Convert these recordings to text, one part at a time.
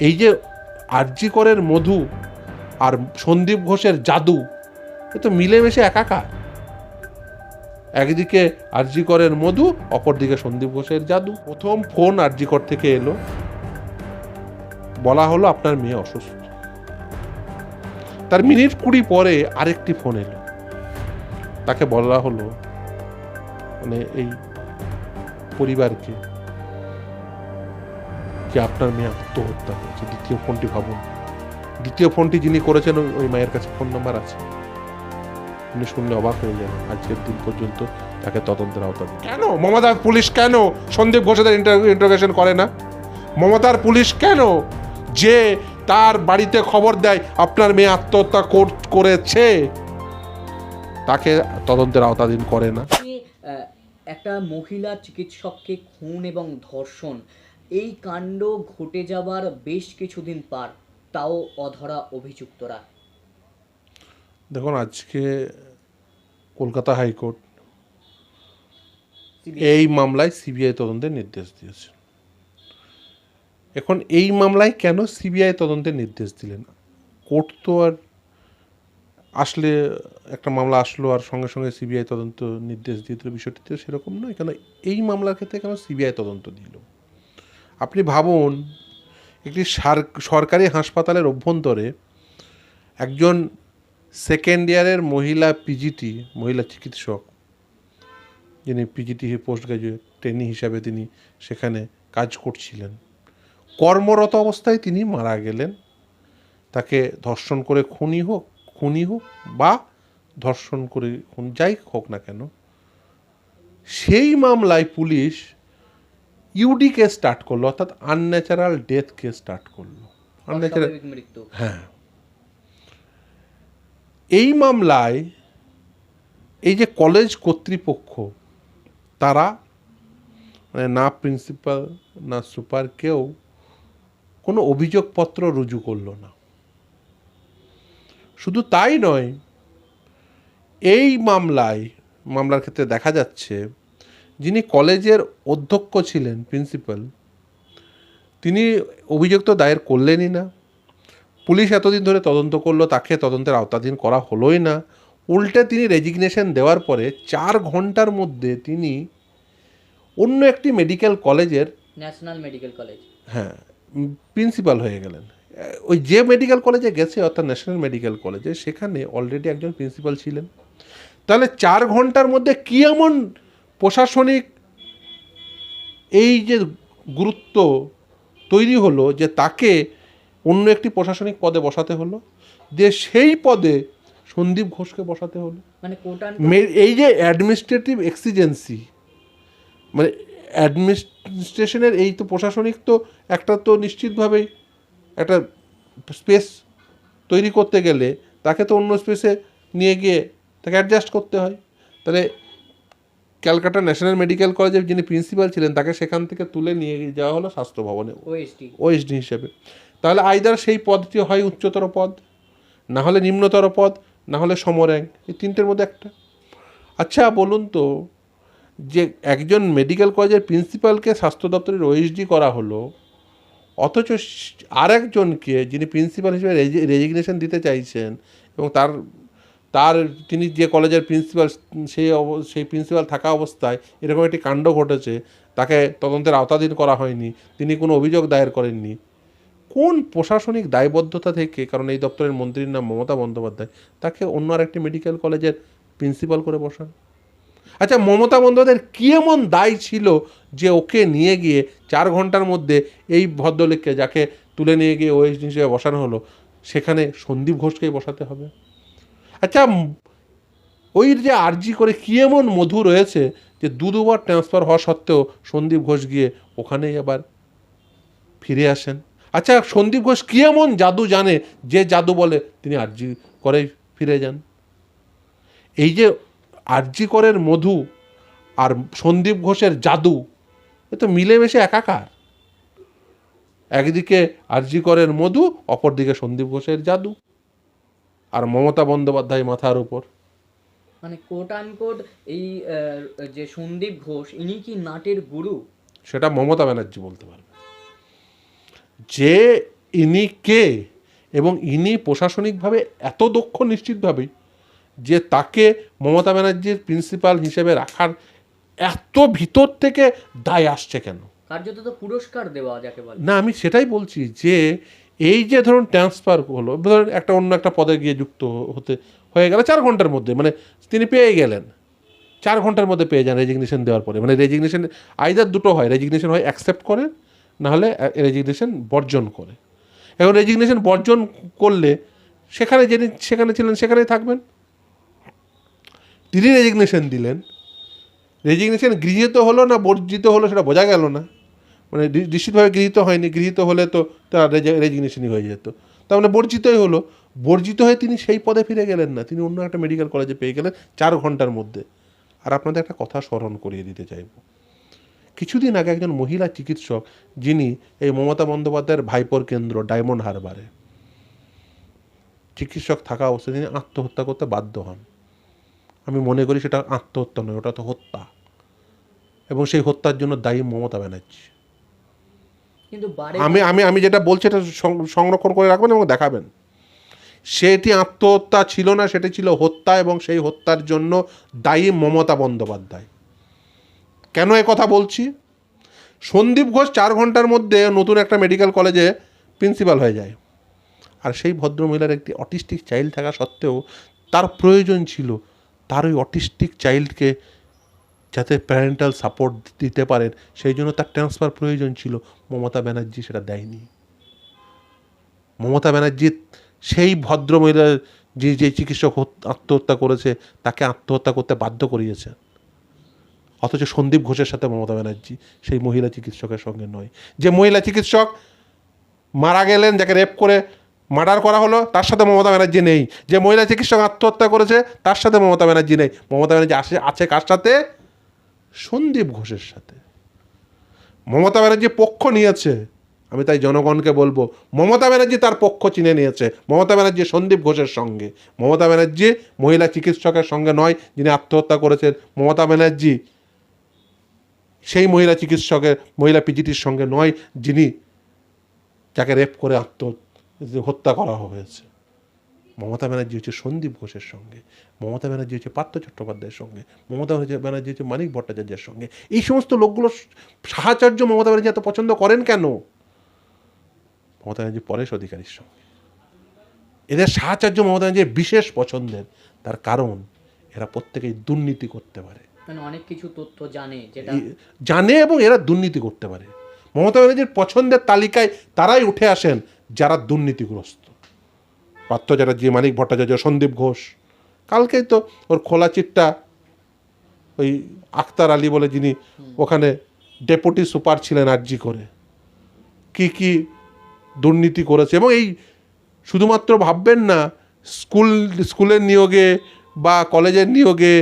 এই যে আরজিকরের মধু আর সন্দীপ ঘোষের জাদু, এ তো মিলেমিশে একাকার। একদিকে আরজিকরের মধু, অপরদিকে সন্দীপ ঘোষের জাদু। প্রথম ফোন আরজিকর থেকে এলো। বলা হলো, আপনার মেয়ে অসুস্থ। তার মিনিট কুড়ি পরে আরেকটি ফোন এলো। তাকে বলা হলো মানে এই পরিবারকে যে আপনার মেয়ে আত্মহত্যা করেছে। দ্বিতীয় ফোনটি ভাবুন। দ্বিতীয় ফোনটি যিনি করেছেন ওই- মায়ের কাছে ফোন নাম্বার আছে। উনি শুনলে অবাক হয়ে যাবেন আজকের দিন পর্যন্ত তাকে তদন্তের আওতা কেন? মমতার পুলিশ কেন সন্দীপ ঘোষেদের ইন্টারোগেশন করে না? মমতার পুলিশ কেন যে তার বাড়িতে খবর দেয় আপনার মেয়ে আত্মহত্যা কর- করেছে? তাকে তদন্তের আওতাধীন করে না। একটা মহিলা চিকিৎসককে খুন এবং ধর্ষণ এই কাণ্ড ঘটে যাবার বেশ কিছুদিন পার তাও অধরা অভিযুক্তরা। দেখুন আজকে কলকাতা হাইকোর্ট এই মামলায় সিবিআই তদন্তের নির্দেশ দিয়েছে। এখন এই মামলায় কেন সিবিআই তদন্তের নির্দেশ দিলেন? কোর্ট তো আর আসলে একটা মামলা আসলো আর সঙ্গে সঙ্গে সিবিআই তদন্ত নির্দেশ দিয়ে দিল বিষয়টি তো সেরকম নয়। কেন এই মামলার ক্ষেত্রে কেন সিবিআই তদন্ত দিল? আপনি ভাবুন, একটি সার- সরকারি হাসপাতালের অভ্যন্তরে একজন সেকেন্ড ইয়ারের মহিলা পিজিটি মহিলা চিকিৎসক, যিনি পিজিটি পোস্ট গ্রাজুয়েট ট্রেনি হিসাবে তিনি সেখানে কাজ করছিলেন। কর্মরত অবস্থায় তিনি মারা গেলেন। তাকে ধর্ষণ করে খুনি হোক খুনি হোক বা ধর্ষণ করে খুন, যাই হোক না কেন, সেই মামলায় পুলিশ ইউডি কেস স্টার্ট করল অর্থাৎ আনন্যাচারাল ডেথ কেস স্টার্ট করল। আনন্যাচারাল মৃত্যু। হ্যাঁ। এই মামলায় এই যে কলেজ কর্তৃপক্ষ তারা মানে না প্রিন্সিপাল না সুপার কেউ কোনো অভিযোগপত্র রুজু করল না। শুধু তাই নয় এই মামলায় মামলার ক্ষেত্রে দেখা যাচ্ছে যিনি কলেজের অধ্যক্ষ ছিলেন প্রিন্সিপাল তিনি অভিযোগ তো দায়ের করলেনই না। পুলিশ এতদিন ধরে তদন্ত করল তাকে তদন্তের আওতাধীন করা হলোই না। উল্টে তিনি রেজিগনেশন দেওয়ার পরে চার ঘণ্টার মধ্যে তিনি অন্য একটি মেডিকেল কলেজের ন্যাশনাল মেডিকেল কলেজ হ্যাঁ প্রিন্সিপাল হয়ে গেলেন। ওই যে মেডিকেল কলেজে গেছে অর্থাৎ ন্যাশনাল মেডিকেল কলেজে সেখানে অলরেডি একজন প্রিন্সিপাল ছিলেন। তাহলে চার ঘণ্টার মধ্যে কী এমন প্রশাসনিক এই যে গুরুত্ব তৈরি হলো যে তাকে অন্য একটি প্রশাসনিক পদে বসাতে হলো যে সেই পদে সন্দীপ ঘোষকে বসাতে হলো। মানে এই যে অ্যাডমিনিস্ট্রেটিভ এক্সিজেন্সি মানে অ্যাডমিনিস্ট্রেশনের এই তো প্রশাসনিক তো একটা তো নিশ্চিতভাবেই একটা স্পেস তৈরি করতে গেলে তাকে তো অন্য স্পেসে নিয়ে গিয়ে তাকে অ্যাডজাস্ট করতে হয়। তাহলে ক্যালকাটা ন্যাশনাল মেডিকেল কলেজের যিনি প্রিন্সিপাল ছিলেন তাকে সেখান থেকে তুলে নিয়ে যাওয়া হলো স্বাস্থ্য ভবনে। ওএসডি হিসেবে। তাহলে আইদার সেই পদটি হয় উচ্চতর পদ না হলে নিম্নতর পদ না হলে সমর্যাং এই তিনটের মধ্যে একটা। আচ্ছা বলুন তো যে একজন মেডিকেল কলেজের প্রিন্সিপালকে স্বাস্থ্য দপ্তরের ওএসডি করা হলো অথচ আরেকজনকে যিনি প্রিন্সিপাল হিসেবে রেজিগনেশন দিতে চাইছেন এবং তার তার তিনি যে কলেজের প্রিন্সিপাল, সেই সেই প্রিন্সিপাল থাকা অবস্থায় এরকম একটি কাণ্ড ঘটেছে। তাকে তদন্তের আওতাধীন করা হয়নি। তিনি কোনো অভিযোগ দায়ের করেননি। কোন প্রশাসনিক দায়বদ্ধতা থেকে, কারণ এই দপ্তরের মন্ত্রীর নাম মমতা বন্দ্যোপাধ্যায়, তাকে অন্য আর একটি মেডিকেল কলেজের প্রিন্সিপাল করে বসান? আচ্ছা মমতা বন্দ্যোপাধ্যায়ের কী এমন দায় ছিল যে ওকে নিয়ে গিয়ে চার ঘণ্টার মধ্যে এই ভদ্রলোককে, যাকে তুলে নিয়ে গিয়ে ওএসডি হিসেবে বসানো হলো, সেখানে সন্দীপ ঘোষকেই বসাতে হবে? আচ্ছা ওই যে আর্জি করে কী এমন মধু রয়েছে যে দু দুবার ট্রান্সফার হওয়া সত্ত্বেও সন্দীপ ঘোষ গিয়ে ওখানেই আবার ফিরে আসেন? আচ্ছা সন্দীপ ঘোষ কী এমন জাদু জানে যে জাদু বলে তিনি আর্জি করেই ফিরে যান? এই যে আর্জি করের মধু আর সন্দীপ ঘোষের জাদু, এ তো মিলেমিশে একাকার। একদিকে আর্জি করের মধু, অপরদিকে সন্দীপ ঘোষের জাদু। আর মমতা বন্দ্যোপাধ্যায় মাথার উপর। মানে কোট আনকোট এই যে সন্দীপ ঘোষ ইনি কি নাটের গুরু? সেটা মমতা ব্যানার্জি বলতে পারবে। যে ইনি কে এবং ইনি প্রশাসনিকভাবে এত দক্ষ নিশ্চিতভাবেই যে তাকে মমতা ব্যানার্জির প্রিন্সিপাল হিসেবে রাখার এত ভিতর থেকে দায় আসছে কেন? কার্যত তো পুরস্কার দেওয়া যাকে বলে। না আমি সেটাই বলছি যে এই যে ধরুন ট্রান্সফার হলো, ধরুন একটা অন্য একটা পদে গিয়ে যুক্ত হতে, হয়ে গেল চার ঘণ্টার মধ্যে মানে তিনি পেয়ে গেলেন। চার ঘণ্টার মধ্যে পেয়ে যান রেজিগনেশন দেওয়ার পরে। মানে রেজিগনেশন আইদার দুটো হয় রেজিগনেশন হয় অ্যাকসেপ্ট করে নাহলে রেজিগনেশন বর্জন করে। এখন রেজিগনেশন বর্জন করলে সেখানে যিনি, সেখানে ছিলেন, সেখানেই থাকবেন। তিনি রেজিগনেশন দিলেন। রেজিগনেশন গৃহীত হলো না বর্জিত হলো সেটা বোঝা গেল না। মানে নিশ্চিতভাবে গৃহীত হয়নি। গৃহীত হলে তো তার রেজিগনেশনই হয়ে যেত। তার মানে বর্জিতই হলো। বর্জিত হয়ে তিনি সেই পদে ফিরে গেলেন না। তিনি অন্য একটা মেডিকেল কলেজে পেয়ে গেলেন চার ঘণ্টার মধ্যে। আর আপনাদের একটা কথা স্মরণ করিয়ে দিতে চাইব। কিছুদিন আগে একজন মহিলা চিকিৎসক, যিনি এই মমতা বন্দ্যোপাধ্যায়ের ভাইপোর কেন্দ্র ডায়মন্ড হারবারে, চিকিৎসক থাকা অবস্থায় তিনি আত্মহত্যা করতে বাধ্য হন। আমি মনে করি সেটা আত্মহত্যা নয়, ওটা তো হত্যা। এবং সেই হত্যার জন্য দায়ী মমতা ব্যানার্জি। কিন্তু আমি আমি আমি যেটা বলছি এটা সংরক্ষণ করে রাখবেন এবং দেখাবেন। সেটি আত্মহত্যা ছিল না সেটি ছিল হত্যা এবং সেই হত্যার জন্য দায়ী মমতা বন্দ্যোপাধ্যায়। কেন এ কথা বলছি? সন্দীপ ঘোষ চার ঘণ্টার মধ্যে নতুন একটা মেডিকেল কলেজে প্রিন্সিপাল হয়ে যায়। আর সেই ভদ্রমহিলার একটি অটিস্টিক চাইল্ড থাকা সত্ত্বেও তার প্রয়োজন ছিল তার ওই অটিস্টিক চাইল্ডকে যাতে প্যারেন্টাল সাপোর্ট দিতে পারেন, সেই জন্য তার ট্রান্সফার প্রয়োজন ছিল। মমতা ব্যানার্জি সেটা দেয়নি। মমতা ব্যানার্জি সেই ভদ্র মহিলা, যে যে চিকিৎসক হত- আত্মহত্যা করেছে, তাকে আত্মহত্যা করতে বাধ্য করিয়েছে। অথচ সন্দীপ ঘোষের সাথে মমতা ব্যানার্জি সেই মহিলা চিকিৎসকের সঙ্গে নয়। যে মহিলা চিকিৎসক মারা গেলেন, যাকে রেপ করে মার্ডার করা হলো, তার সাথে মমতা ব্যানার্জি নেই। যে মহিলা চিকিৎসক আত্মহত্যা করেছে, তার সাথে মমতা ব্যানার্জি নেই। মমতা ব্যানার্জি আসে, আছে কার সাথে? সন্দীপ ঘোষের সাথে। মমতা ব্যানার্জি পক্ষ নিয়েছে, আমি তাই জনগণকে বলব, মমতা ব্যানার্জি তার পক্ষ চিনে নিয়েছে, মমতা ব্যানার্জি সন্দীপ ঘোষের সঙ্গে। মমতা ব্যানার্জি মহিলা চিকিৎসকের সঙ্গে নয়, যিনি আত্মহত্যা করেছেন, মমতা ব্যানার্জি সেই মহিলা চিকিৎসকের, মহিলা পিজিটির সঙ্গে নয়, যিনি যাকে রেপ করে আত্ম হত্যা করা হয়েছে। মমতা ব্যানার্জি হচ্ছে সন্দীপ ঘোষের সঙ্গে মমতা ব্যানার্জি হচ্ছে পার্থ চট্টোপাধ্যায়ের সঙ্গে মমতা ব্যানার্জি- হচ্ছে মানিক ভট্টাচার্যের সঙ্গে। এই সমস্ত লোকগুলো সাহাচার্য মমতা ব্যানার্জি এত পছন্দ করেন কেন? মমতা ব্যানার্জি পরেশ অধিকারীর সঙ্গে। এদের সাহাচার্য মমতা ব্যানার্জির বিশেষ পছন্দের তার কারণ এরা প্রত্যেকেই দুর্নীতি করতে পারে। মানে অনেক কিছু তথ্য জানে যেটা জানে এবং এরা দুর্নীতি করতে পারে। মমতা ব্যানার্জির পছন্দের তালিকায় তারাই উঠে আসেন যারা দুর্নীতিগ্রস্ত। পার্থ চ্যাটার্জি, মানিক ভট্টাচার্য, সন্দীপ ঘোষ। কালকেই তো ওর খোলা চিটটা ওই আক্তার আলী বলে যিনি ওখানে ডেপুটি সুপার ছিলেন আরজি করে। কি কি দুর্নীতি করেছে এবং এই শুধুমাত্র ভাববেন না, স্কুল, স্কুলের নিয়োগে বা কলেজের নিয়োগে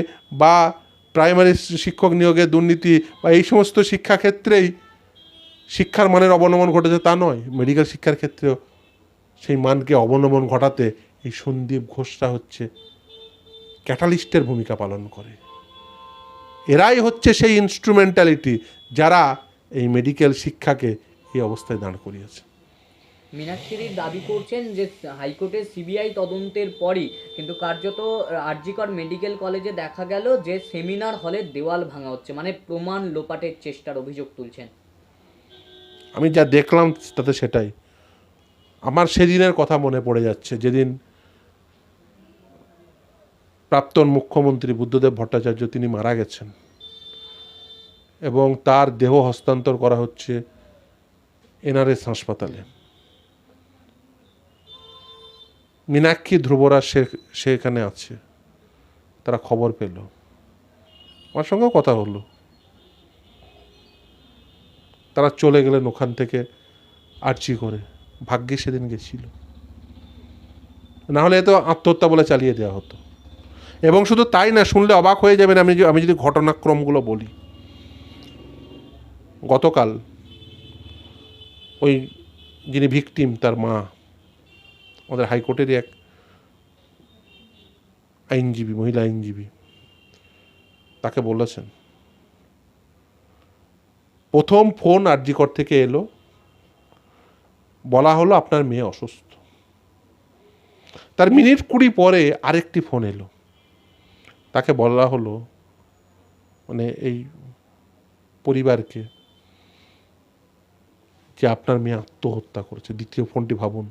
বা প্রাইমারি শিক্ষক নিয়োগে দুর্নীতি বা এই সমস্ত শিক্ষাক্ষেত্রেই শিক্ষার মানের অবনমন ঘটেছে তা নয়, মেডিকেল শিক্ষার ক্ষেত্রেও। সেই মানকে অবনমন ঘটাতে এই সন্দীপ ঘোষরা হচ্ছে ক্যাটালিস্টের ভূমিকা পালন করে। এরাই হচ্ছে সেই ইনস্ট্রুমেন্টালিটি যারা এই মেডিকেল শিক্ষাকে এই অবস্থায় দাঁড় করিয়েছে। মীনাক্ষী দাবি করছেন যে হাইকোর্টের সিবিআই তদন্তের পরই কিন্তু কার্যত আরজিকর মেডিকেল কলেজে দেখা গেল যে সেমিনার হলে দেওয়াল ভাঙা হচ্ছে মানে প্রমাণ লোপাটের চেষ্টার অভিযোগ তুলছেন। আমি যা দেখলাম তাতে সেটাই। আমার সেদিনের কথা মনে পড়ে যাচ্ছে। যেদিন প্রাক্তন মুখ্যমন্ত্রী বুদ্ধদেব ভট্টাচার্য তিনি মারা গেছেন এবং তার দেহ হস্তান্তর করা হচ্ছে এনআরএস হাসপাতালে। মীনাক্ষী ধ্রুবরা সে সেখানে আছে। তারা খবর পেল। আমার সঙ্গেও কথা হলো। তারা চলে গেলেন ওখান থেকে আর্চি করে। ভাগ্যে সেদিন গেছিল। না হলে তো আত্মহত্যা বলে চালিয়ে দেওয়া হতো। এবং শুধু তাই না, শুনলে অবাক হয়ে যাবেন আমি আমি যদি ঘটনাক্রমগুলো বলি। গতকাল ওই যিনি ভিকটিম, তার মা, আমাদের হাইকোর্টেরই এক আইনজীবী, মহিলা আইনজীবী, তাকে বলেছেন, প্রথম ফোন আরজিকর থেকে এলো বলা হলো আপনার মেয়ে অসুস্থ। তার মিনিট কুড়ি পরে আরেকটি ফোন এলো। তাকে বলা হলো মানে এই পরিবারকে যে আপনার মেয়ে আত্মহত্যা করেছে। দ্বিতীয় ফোনটি ভাবুন।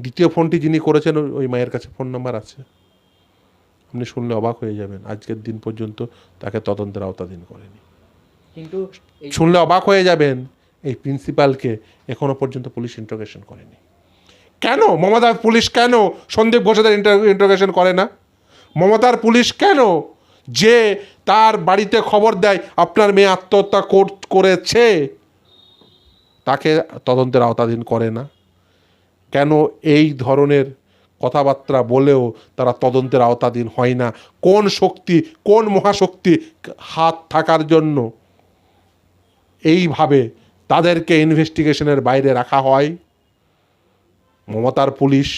দ্বিতীয় ফোনটি যিনি করেছেন ওই- ওই মায়ের কাছে ফোন নাম্বার আছে। আপনি শুনলে অবাক হয়ে যাবেন আজকের দিন পর্যন্ত তাকে তদন্তের আওতাধীন করেনি। কিন্তু শুনলে অবাক হয়ে যাবেন এই প্রিন্সিপালকে এখনও পর্যন্ত পুলিশ ইন্টারোগেশন করেনি। কেন? মমতার পুলিশ কেন সন্দীপ ঘোষেদের ইন্টারোগেশন করে না? মমতার পুলিশ কেন যে তার বাড়িতে খবর দেয়, আপনার মেয়ে আত্মহত্যা কর- করেছে, তাকে তদন্তের আওতাধীন করে না? কেন এই ধরনের কথাবার্তা বলেও তারা তদন্তের আওতাধীন হয় না? কোন শক্তি, কোন মহাশক্তি হাত থাকার জন্য? এইভাবে তাদেরকে ইনভেস্টিগেশনের বাইরে রাখা হয়। মমতার পুলিশ,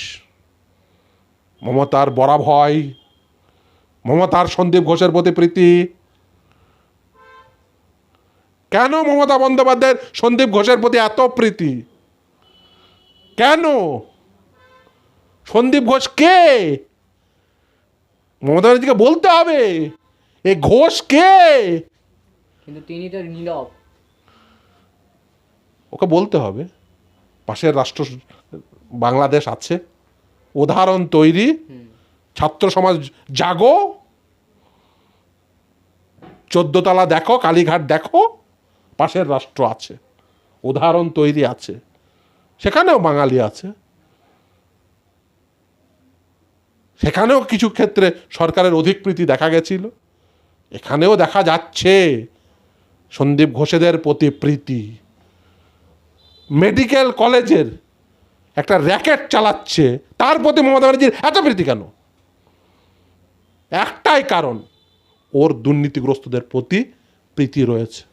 মমতার বরা ভয় মমতার সন্দীপ ঘোষের প্রতি প্রীতি। কেন মমতা বন্দ্যোপাধ্যায়ের সন্দীপ ঘোষের প্রতি এত প্রীতি? কেন? সন্দীপ ঘোষ কে? মমতা ব্যানার্জিকে বলতে হবে। এ ঘোষ কে? কিন্তু তিনি তো নীরব। ওকে বলতে হবে। পাশের রাষ্ট্র বাংলাদেশ আছে। উদাহরণ তৈরি। ছাত্র সমাজ জাগো। চোদ্দতলা দেখো, কালীঘাট দেখো। পাশের রাষ্ট্র আছে। উদাহরণ তৈরি আছে। সেখানেও বাঙালি আছে। সেখানেও কিছু ক্ষেত্রে সরকারের অধিকপ্রীতি দেখা গেছিল। এখানেও দেখা যাচ্ছে সন্দীপ ঘোষেদের প্রতি প্রীতি। মেডিকেল কলেজের একটা র্যাকেট চালাচ্ছে, তার প্রতি মমতা ব্যানার্জির এত প্রীতি কেন? একটাই কারণ, ওর দুর্নীতিগ্রস্তদের প্রতি প্রীতি রয়েছে।